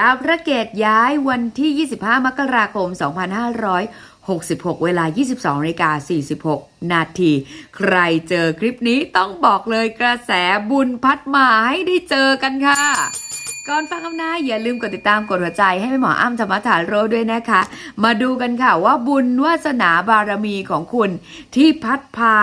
ดาวพระเกตย้ายวันที่ 25 มกราคม 2566 เวลา 22นาฬิกา46 นาที ใครเจอคลิปนี้ต้องบอกเลยกระแสบุญพัดมาให้ได้เจอกันค่ะ ก่อนฟังคำนาอย่าลืมกดติดตามกดหัวใจให้แม่หมออ้ำธรรมฐาโรด้วยนะคะ มาดูกันค่ะว่าบุญวาสนาบารมีของคุณที่พัดพา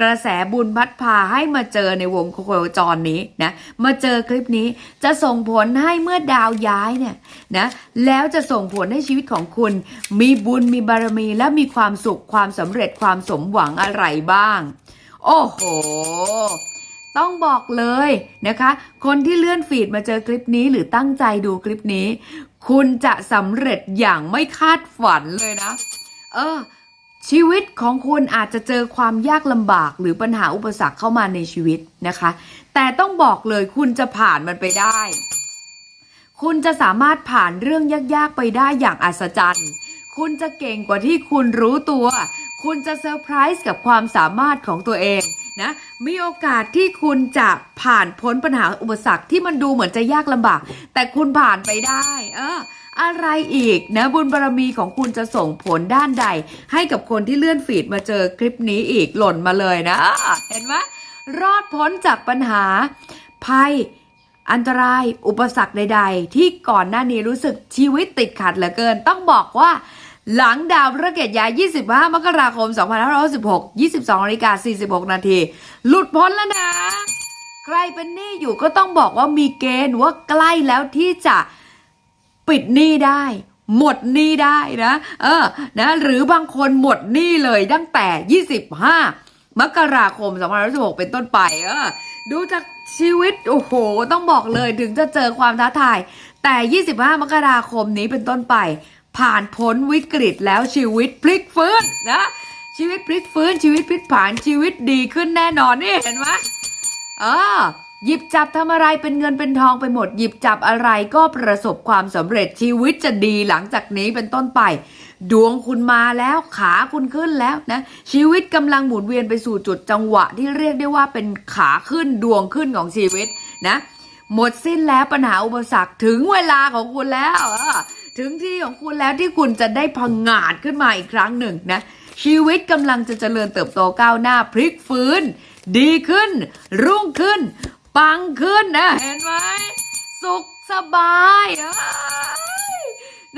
กระแสบุญพัดพาให้มาเจอในวงโคจรนี้นะมาเจอคลิปนี้จะส่งผลให้เมื่อดาวย้ายเนี่ยนะแล้วจะส่งผลให้ชีวิตของคุณ มีบุญมีบารมีและมีความสุขความสำเร็จความสมหวังอะไรบ้าง โอ้โหต้องบอกเลยนะคะ คนที่เลื่อนฟีดมาเจอคลิปนี้หรือตั้งใจดูคลิปนี้ คุณจะสำเร็จอย่างไม่คาดฝันเลยนะ เออ ชีวิตของคุณอาจจะเจอความยากลำบากหรือปัญหาอุปสรรคเข้ามาในชีวิตนะคะ แต่ต้องบอกเลยคุณจะผ่านมันไปได้ คุณจะสามารถผ่านเรื่องยากๆไปได้อย่างอัศจรรย์ คุณจะเก่งกว่าที่คุณรู้ตัว คุณจะเซอร์ไพรส์กับความสามารถของตัวเอง นะมีโอกาสที่คุณจะผ่านพ้นปัญหาอุปสรรคที่มันดูเหมือนจะยากลำบาก แต่คุณผ่านไปได้ เออ อะไรอีกนะบุญบารรมีของคุณจะส่งผลด้านใด ให้กับคนที่เลื่อนฟีดมาเจอคลิปนี้อีกหล่นมาเลยนะอะเห็นไหมรอดพ้นจากปัญหาภัยอันตรายอุปสรรคใด ๆ ที่ก่อนหน้านี้รู้สึกชีวิตติดขัดเหลือเกิน ต้องบอกว่า หลังดาวพระเกตย้าย 25 มกราคม 2566 22นาฬิกา46 นาที หลุดพ้นแล้วนะ ใครเป็นหนี้อยู่ก็ต้องบอกว่ามีเกณฑ์ว่าใกล้แล้วที่จะปิดหนี้ได้ หมดหนี้ได้นะ เออ นะ หรือบางคนหมดหนี้เลยตั้งแต่ 25 มกราคม 2566 เป็นต้นไป เออ ดูจากชีวิต โอ้โห ต้องบอกเลยถึงจะเจอความท้าทาย แต่ 25 มกราคมนี้เป็นต้นไป ผ่านพ้นวิกฤตแล้วชีวิตพลิกฟื้นนะชีวิตพลิกฟื้นชีวิตพลิกผันชีวิตดีขึ้นแน่นอนนี่เห็นไหมเออหยิบจับทำอะไรเป็นเงินเป็นทองไปหมด หยิบจับอะไรก็ประสบความสำเร็จชีวิตจะดีหลังจากนี้เป็นต้นไป ดวงคุณมาแล้วขาคุณขึ้นแล้วนะ ชีวิตกำลังหมุนเวียนไปสู่จุดจังหวะที่เรียกได้ว่าเป็นขาขึ้นดวงขึ้นของชีวิตนะ หมดสิ้นแล้วปัญหาอุปสรรคถึงเวลาของคุณแล้วเออ ถึงที่ของคุณแล้วที่คุณจะได้พังงาดขึ้นมาอีกครั้งหนึ่งนะ ชีวิตกำลังจะเจริญเติบโตก้าวหน้าพลิกฟื้น ดีขึ้น รุ่งขึ้น ปังขึ้นนะเห็นไหมสุขสบาย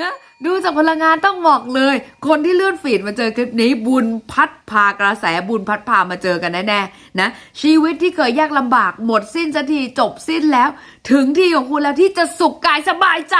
นะดูจากพลังงานต้องบอกเลย คนที่เลื่อนฟีดมาเจอคลิปนี้บุญพัดพากระแสบุญพัดพามาเจอกันแน่ๆนะชีวิตที่เคยยากลำบากหมดสิ้นสักทีจบสิ้นแล้ว ถึงที่ของคุณแล้วที่จะสุขกายสบายใจ